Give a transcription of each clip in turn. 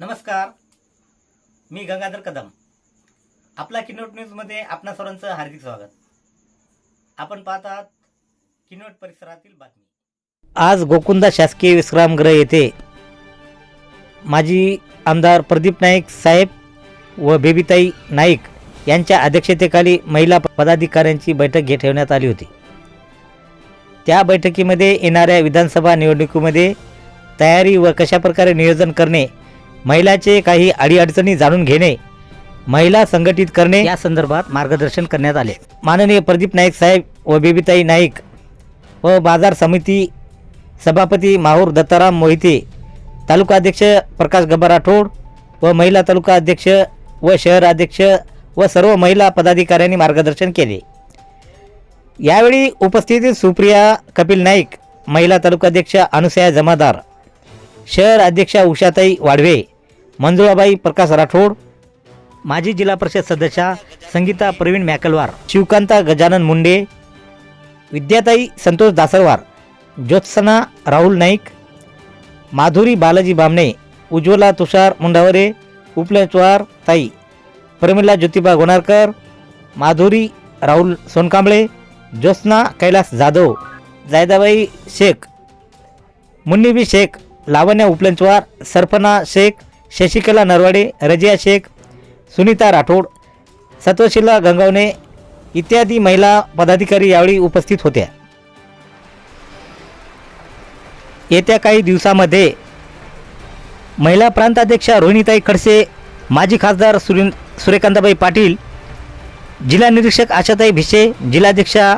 नमस्कार. मी गंगाधर कदम. आपला किनोट न्यूजमध्ये आपणा सर्वांचं हार्दिक स्वागत. आपण पाहत आहात किनोट परिसरातील बातमी. आज गोकुंदा शासकीय विश्रामगृह येथे माजी आमदार प्रदीप नाईक साहेब व बेबीताई नाईक यांच्या अध्यक्षतेखाली महिला पदाधिकाऱ्यांची बैठक घे ठेवण्यात आली होती. त्या बैठकीमध्ये येणाऱ्या विधानसभा निवडणुकीमध्ये तयारी व कशाप्रकारे नियोजन करणे महिलाचे काही अडीअडचणी जाणून घेणे महिला संघटित करणे. या संदर्भात मार्गदर्शन करण्यात आले. माननीय प्रदीप नाईक साहेब व बेबीताई नाईक व बाजार समिती सभापती माहूर दत्ताराम मोहिते तालुका अध्यक्ष प्रकाश गब्बर राठोड व महिला तालुका अध्यक्ष व शहर अध्यक्ष व सर्व महिला पदाधिकाऱ्यांनी मार्गदर्शन केले. यावेळी उपस्थित सुप्रिया कपिल नाईक महिला तालुकाध्यक्ष अनुसया जमादार शहर अध्यक्षा उषाताई वाढवे मंजुळाबाई प्रकाश राठोड. माजी जिल्हा परिषद सदस्या संगीता प्रवीण मॅकलवार. शिवकांता गजानन मुंडे. विद्याताई संतोष दासरवार. ज्योत्सना राहुल नाईक. माधुरी बालाजी बामणे. उज्ज्वला तुषार मुंडावरे. उपलेचवार ताई. प्रमिला ज्योतिबा गोणारकर. माधुरी राहुल सोनकांबळे. ज्योत्स्ना कैलास जाधव. जायदाबाई शेख. मुन्नीबी शेख. लावण्या उपलंचवार सरफना शेख. शशिकला नरवाडे रजिया शेख सुनीता राठोड सत्वशिला गंगावणे इत्यादी महिला पदाधिकारी यावेळी उपस्थित होत्या. येत्या काही दिवसामध्ये महिला प्रांताध्यक्षा रोहिणीताई खडसे माजी खासदार सुरे सूर्यकांताबाई पाटील जिल्हा निरीक्षक आशाताई भिसे जिल्हाध्यक्षा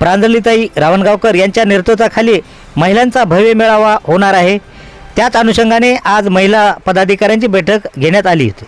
प्रांजलीताई रावणगावकर यांच्या नेतृत्वाखाली महिलांचा भव्य मेळावा होणार आहे. त्याच अनुषंगाने आज महिला पदाधिकाऱ्यांची बैठक घेण्यात आली होती.